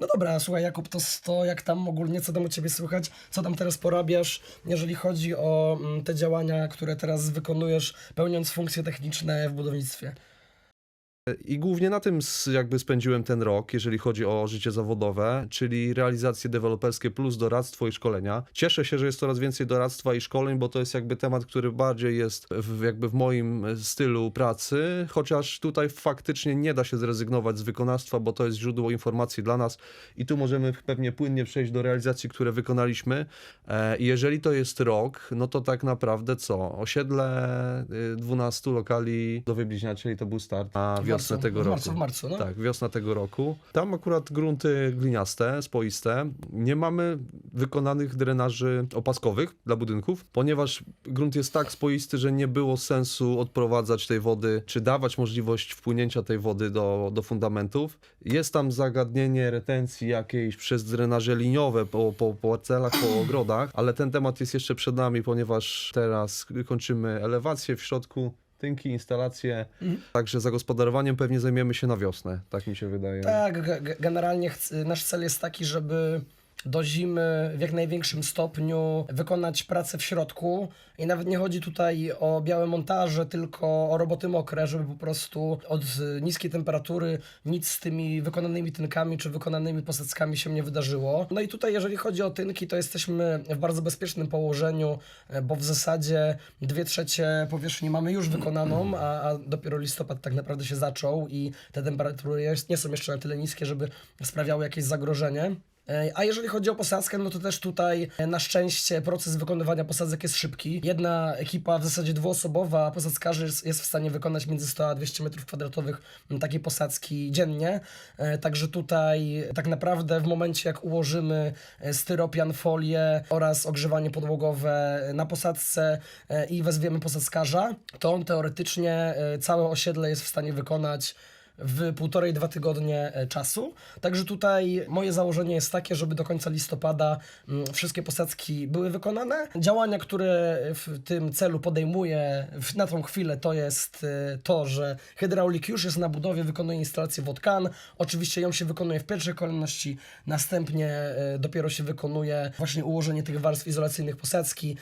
No dobra, słuchaj Jakub, to, to jak tam ogólnie, co tam u Ciebie słychać, co tam teraz porabiasz, jeżeli chodzi o mm, te działania, które teraz wykonujesz, pełniąc funkcje techniczne w budownictwie? I głównie na tym jakby spędziłem ten rok, jeżeli chodzi o życie zawodowe, czyli realizacje deweloperskie plus doradztwo i szkolenia. Cieszę się, że jest coraz więcej doradztwa i szkoleń, bo to jest jakby temat, który bardziej jest w, jakby w moim e, stylu pracy, chociaż tutaj faktycznie nie da się zrezygnować z wykonawstwa, bo to jest źródło informacji dla nas i tu możemy pewnie płynnie przejść do realizacji, które wykonaliśmy. E, jeżeli to jest rok, no to tak naprawdę co? Osiedle y, 12 lokali do Wybliźnia, czyli to był start na wiosnę tego w roku. marcu, w marcu, no. Tak, wiosna tego roku. Tam akurat grunty gliniaste, spoiste. Nie mamy wykonanych drenaży opaskowych dla budynków, ponieważ grunt jest tak spoisty, że nie było sensu odprowadzać tej wody, czy dawać możliwość wpłynięcia tej wody do, do fundamentów. Jest tam zagadnienie retencji jakiejś przez drenaże liniowe po, po, po parcelach, po ogrodach, ale ten temat jest jeszcze przed nami, ponieważ teraz kończymy elewację w środku. Tynki, instalacje, także zagospodarowaniem pewnie zajmiemy się na wiosnę, tak mi się wydaje. Tak, ge- ge- generalnie nasz cel jest taki, żeby do zimy w jak największym stopniu wykonać pracę w środku i nawet nie chodzi tutaj o białe montaże, tylko o roboty mokre, żeby po prostu od niskiej temperatury nic z tymi wykonanymi tynkami czy wykonanymi posadzkami się nie wydarzyło. No i tutaj jeżeli chodzi o tynki, to jesteśmy w bardzo bezpiecznym położeniu, e, bo w zasadzie dwie trzecie powierzchni mamy już wykonaną, a, a dopiero listopad tak naprawdę się zaczął i te temperatury nie są jeszcze na tyle niskie, żeby sprawiały jakieś zagrożenie. E, A jeżeli chodzi o posadzkę, no to też tutaj e, na szczęście proces wykonywania posadzek jest szybki. Jedna ekipa, w zasadzie dwuosobowa posadzkarzy jest, w stanie wykonać między 100 a 200 m2 takiej posadzki dziennie. E, Także tutaj tak naprawdę w momencie jak ułożymy styropian, folię oraz ogrzewanie podłogowe na posadzce i wezwiemy posadzkarza, to on teoretycznie całe osiedle jest w stanie wykonać w półtorej, dwa tygodnie e, czasu. Także tutaj moje założenie jest takie, żeby do końca listopada mm, wszystkie posadzki były wykonane. Działania, które w tym celu podejmuję na tą chwilę, to jest e, to, że hydraulik już jest na budowie, wykonuje instalację wodkan. Oczywiście ją się wykonuje w pierwszej kolejności, następnie e, dopiero się wykonuje właśnie ułożenie tych warstw izolacyjnych posadzki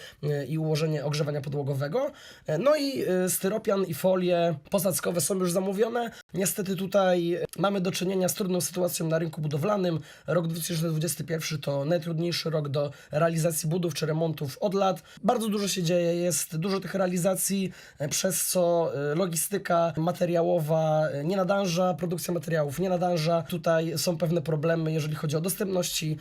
i ułożenie ogrzewania podłogowego. No i styropian i folie posadzkowe są już zamówione. Niestety tutaj mamy do czynienia z trudną sytuacją na rynku budowlanym. Rok 2021 to najtrudniejszy rok do realizacji budów czy remontów od lat. Bardzo dużo się dzieje, jest dużo tych realizacji, e, przez co e, logistyka materiałowa e, nie nadąża, produkcja materiałów nie nadąża. Tutaj są pewne problemy, jeżeli chodzi o dostępności.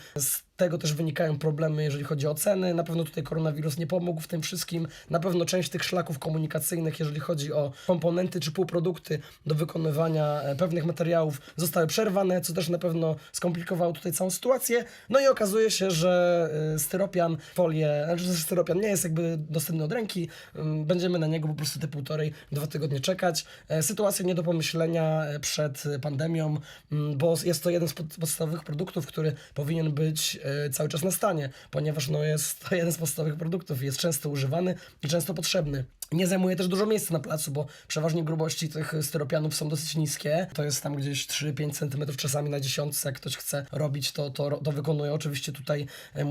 Tego też wynikają problemy, jeżeli chodzi o ceny. Na pewno tutaj koronawirus nie pomógł w tym wszystkim. Na pewno część tych szlaków komunikacyjnych, jeżeli chodzi o komponenty czy półprodukty do wykonywania e, pewnych materiałów, zostały przerwane, co też na pewno skomplikowało tutaj całą sytuację. No i okazuje się, że e, styropian, folię, znaczy styropian nie jest jakby dostępny od ręki. Ym, Będziemy na niego po prostu te półtorej, dwa tygodnie czekać. E, Sytuacja nie do pomyślenia przed pandemią, ym, bo jest to jeden z pod- podstawowych produktów, który powinien być cały czas na stanie, ponieważ no, jest to jeden z podstawowych produktów, jest często używany i często potrzebny. Nie zajmuje też dużo miejsca na placu, bo przeważnie grubości tych styropianów są dosyć niskie. To jest tam gdzieś 3-5 cm czasami na dziesiątce. Jak ktoś chce robić, to, to, to wykonuje. Oczywiście tutaj e, e,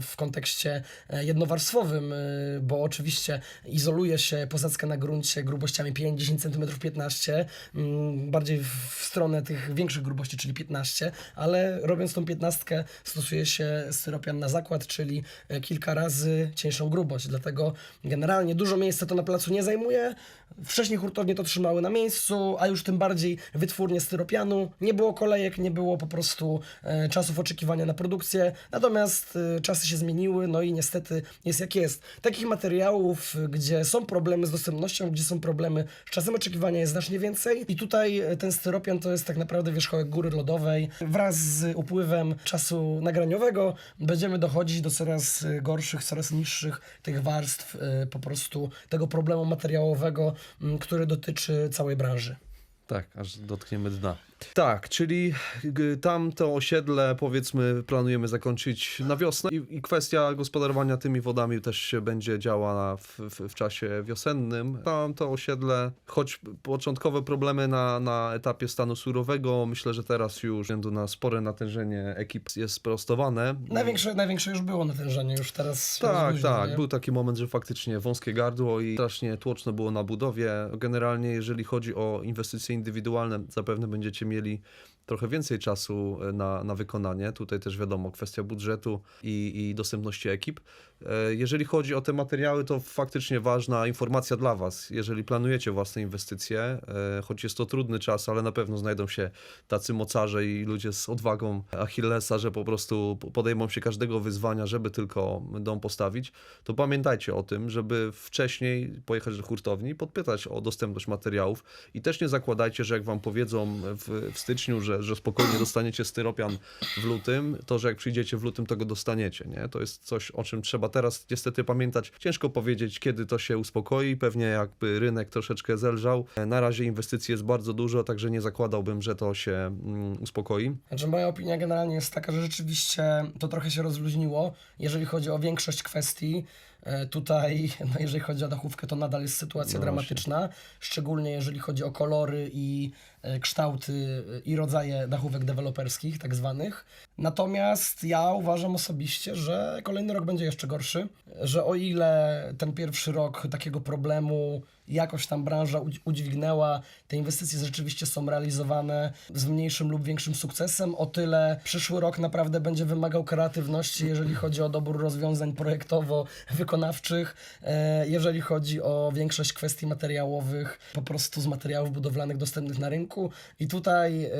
w kontekście e, jednowarstwowym, bo oczywiście izoluje się posadzkę na gruncie grubościami 5-10 cm, 15 mm, bardziej w stronę tych większych grubości, czyli 15, ale robiąc tą 15 stosuje się styropian na zakład, czyli kilka razy cieńszą grubość. Dlatego generalnie dużo miejsca to na placu nie zajmuje. Wcześniej hurtownie to trzymały na miejscu, a już tym bardziej wytwórnie styropianu. Nie było kolejek, nie było po prostu e, czasów oczekiwania na produkcję. Natomiast e, czasy się zmieniły, no i niestety jest jak jest. Takich materiałów, gdzie są problemy z dostępnością, gdzie są problemy z czasem oczekiwania jest znacznie więcej. I tutaj e, ten styropian to jest tak naprawdę wierzchołek góry lodowej. Wraz z upływem czasu nagraniowego będziemy dochodzić do coraz e, gorszych, coraz niższych tych warstw e, po prostu tego problemu materiałowego, który dotyczy całej branży. Tak, aż dotkniemy dna. Tak, czyli g- tam to osiedle powiedzmy planujemy zakończyć na wiosnę i, i kwestia gospodarowania tymi wodami też się będzie działa w, w, w czasie wiosennym. Tam to osiedle, choć początkowe problemy na, na etapie stanu surowego, myślę, że teraz już względu na spore natężenie ekip jest sprostowane. Największe, największe już było natężenie, już teraz Tak, rozluźnia, tak. nie? Był taki moment, że faktycznie wąskie gardło i strasznie tłoczno było na budowie. Generalnie, jeżeli chodzi o inwestycje indywidualne, zapewne będziecie mieli trochę więcej czasu e, na, na wykonanie. Tutaj też wiadomo, kwestia budżetu i, i dostępności ekip. E, Jeżeli chodzi o te materiały, to faktycznie ważna informacja dla Was. Jeżeli planujecie własne inwestycje, e, choć jest to trudny czas, ale na pewno znajdą się tacy mocarze i ludzie z odwagą Achillesa, że po prostu podejmą się każdego wyzwania, żeby tylko dom postawić, to pamiętajcie o tym, żeby wcześniej pojechać do hurtowni podpytać o dostępność materiałów i też nie zakładajcie, że jak Wam powiedzą w, w styczniu, że, że spokojnie dostaniecie styropian w lutym, to że jak przyjdziecie w lutym, to go dostaniecie, nie? To jest coś, o czym trzeba teraz niestety pamiętać. Ciężko powiedzieć, kiedy to się uspokoi, pewnie jakby rynek troszeczkę zelżał. Na razie inwestycji jest bardzo dużo, także nie zakładałbym, że to się mm, uspokoi. Znaczy moja opinia generalnie jest taka, że rzeczywiście to trochę się rozluźniło, jeżeli chodzi o większość kwestii. E, Tutaj, no jeżeli chodzi o dachówkę, to nadal jest sytuacja No dramatyczna, szczególnie jeżeli chodzi o kolory i kształty e, i rodzaje dachówek deweloperskich, tak zwanych. Natomiast ja uważam osobiście, że kolejny rok będzie jeszcze gorszy, że o ile ten pierwszy rok takiego problemu jakoś tam branża udź- udźwignęła, te inwestycje rzeczywiście są realizowane z mniejszym lub większym sukcesem, o tyle przyszły rok naprawdę będzie wymagał kreatywności, jeżeli chodzi o dobór rozwiązań projektowo-wykonawczych, e, jeżeli chodzi o większość kwestii materiałowych, po prostu z materiałów budowlanych dostępnych na rynku. I tutaj e,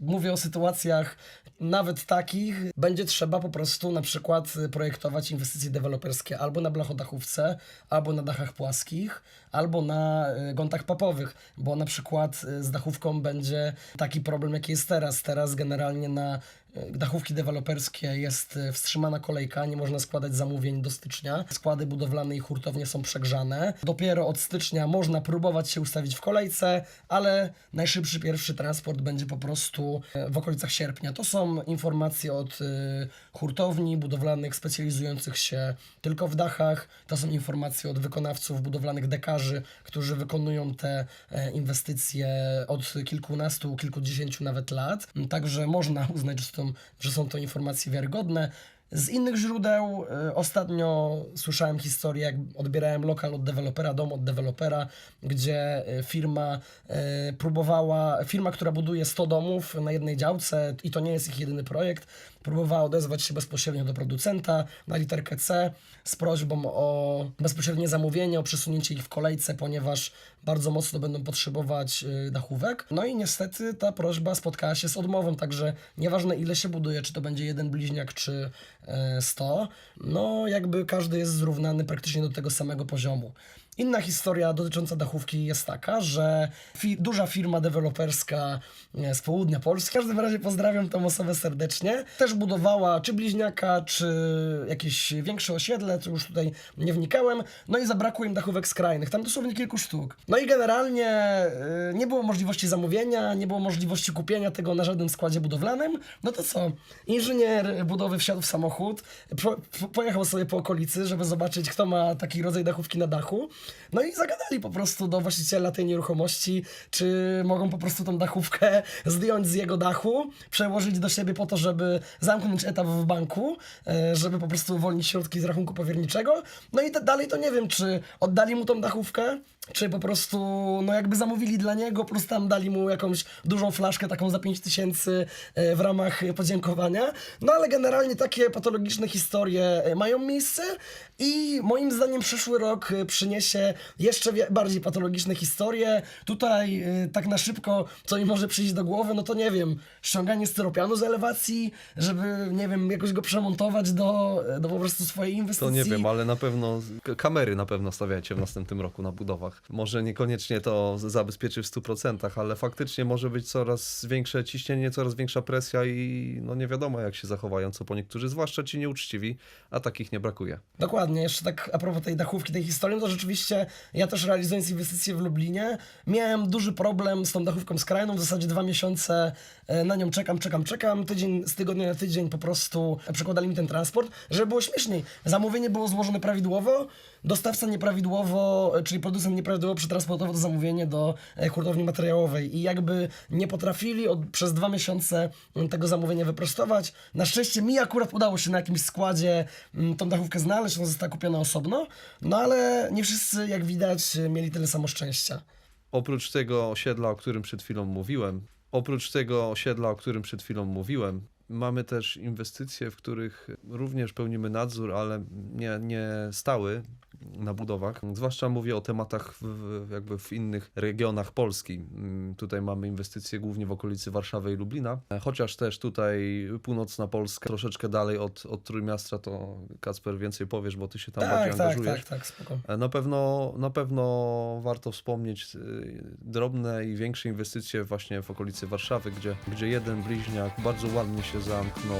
mówię o sytuacjach nawet takich, będzie trzeba po prostu na przykład projektować inwestycje deweloperskie albo na blachodachówce, albo na dachach płaskich, albo na e, gątach papowych, bo na przykład e, z dachówką będzie taki problem, jaki jest teraz. Teraz generalnie na e, dachówki deweloperskie jest e, wstrzymana kolejka, nie można składać zamówień do stycznia. Składy budowlane i hurtownie są przegrzane. Dopiero od stycznia można próbować się ustawić w kolejce, ale najszybszy pierwszy transport będzie po prostu e, w okolicach sierpnia. To są informacje od e, hurtowni budowlanych specjalizujących się tylko w dachach. To są informacje od wykonawców budowlanych dekarzy, którzy wykonują te e, inwestycje od kilkunastu, kilkudziesięciu nawet lat. Także można uznać, że są, że są to informacje wiarygodne. Z innych źródeł e, ostatnio słyszałem historię, jak odbierałem lokal od dewelopera, dom od dewelopera, gdzie e, firma e, próbowała, firma, która buduje 100 domów na jednej działce i to nie jest ich jedyny projekt, próbowała odezwać się bezpośrednio do producenta na literkę C z prośbą o bezpośrednie zamówienie, o przesunięcie ich w kolejce, ponieważ bardzo mocno będą potrzebować y, dachówek. No i niestety ta prośba spotkała się z odmową, także nieważne ile się buduje, czy to będzie jeden bliźniak, czy e, 100, no jakby każdy jest zrównany praktycznie do tego samego poziomu. Inna historia dotycząca dachówki jest taka, że fi duża firma deweloperska e, z południa Polski, w każdym razie pozdrawiam tą osobę serdecznie, też budowała czy bliźniaka, czy jakieś większe osiedle, to już tutaj nie wnikałem, no i zabrakło im dachówek skrajnych, tam dosłownie kilku sztuk. No i generalnie e, nie było możliwości zamówienia, nie było możliwości kupienia tego na żadnym składzie budowlanym, no to co? Inżynier budowy wsiadł w samochód, po, pojechał sobie po okolicy, żeby zobaczyć, kto ma taki rodzaj dachówki na dachu. No i zagadali po prostu do właściciela tej nieruchomości, czy mogą po prostu tą dachówkę zdjąć z jego dachu, przełożyć do siebie po to, żeby zamknąć etap w banku, e, żeby po prostu uwolnić środki z rachunku powierniczego. No i da- dalej to nie wiem, czy oddali mu tą dachówkę, czy po prostu, no jakby zamówili dla niego, plus tam dali mu jakąś dużą flaszkę, taką za 5 tysięcy e, w ramach podziękowania. No ale generalnie takie patologiczne historie e, mają miejsce i moim zdaniem przyszły rok e, przyniesie jeszcze bardziej patologiczne historie. Tutaj e, tak na szybko, co mi może przyjść do głowy, no to nie wiem, ściąganie styropianu z elewacji, żeby, nie wiem, jakoś go przemontować do, do po prostu swojej To inwestycji. nie wiem, ale na pewno kamery na pewno stawiacie w następnym roku na budowach. Może niekoniecznie to zabezpieczy w 100%, ale faktycznie może być coraz większe ciśnienie, coraz większa presja i no nie wiadomo jak się zachowają co po niektórzy, zwłaszcza ci nieuczciwi, a takich nie brakuje. Dokładnie, jeszcze tak a propos tej dachówki, tej historii, no to rzeczywiście ja też realizując inwestycje w Lublinie miałem duży problem z tą dachówką skrajną. W zasadzie dwa miesiące e, na nią czekam, czekam, czekam. Tydzień z tygodnia na tydzień po prostu przekładali mi ten transport, żeby było śmieszniej. Zamówienie było złożone prawidłowo, dostawca nieprawidłowo, czyli producent nieprawidłowo przetransportował to zamówienie do e, hurtowni materiałowej i jakby nie potrafili od, przez dwa miesiące tego zamówienia wyprostować. Na szczęście mi akurat udało się na jakimś składzie tą dachówkę znaleźć, ona została kupiona osobno, no ale nie wszyscy, jak widać, mieli tyle samo szczęścia. Oprócz tego osiedla, o którym przed chwilą mówiłem, oprócz tego osiedla, o którym przed chwilą mówiłem, mamy też inwestycje, w których również pełnimy nadzór, ale nie, nie stały na budowach. Zwłaszcza mówię o tematach w, jakby w innych regionach Polski. Mm, Tutaj mamy inwestycje głównie w okolicy Warszawy i Lublina, chociaż też tutaj północna Polska, troszeczkę dalej od, od Trójmiasta, to Kacper więcej powiesz, bo ty się tam bardziej Tak, tak, angażujesz. tak, tak, spoko. E, Na pewno, na pewno warto wspomnieć y, drobne i większe inwestycje właśnie w okolicy Warszawy, gdzie, gdzie jeden bliźniak bardzo ładnie się zamknął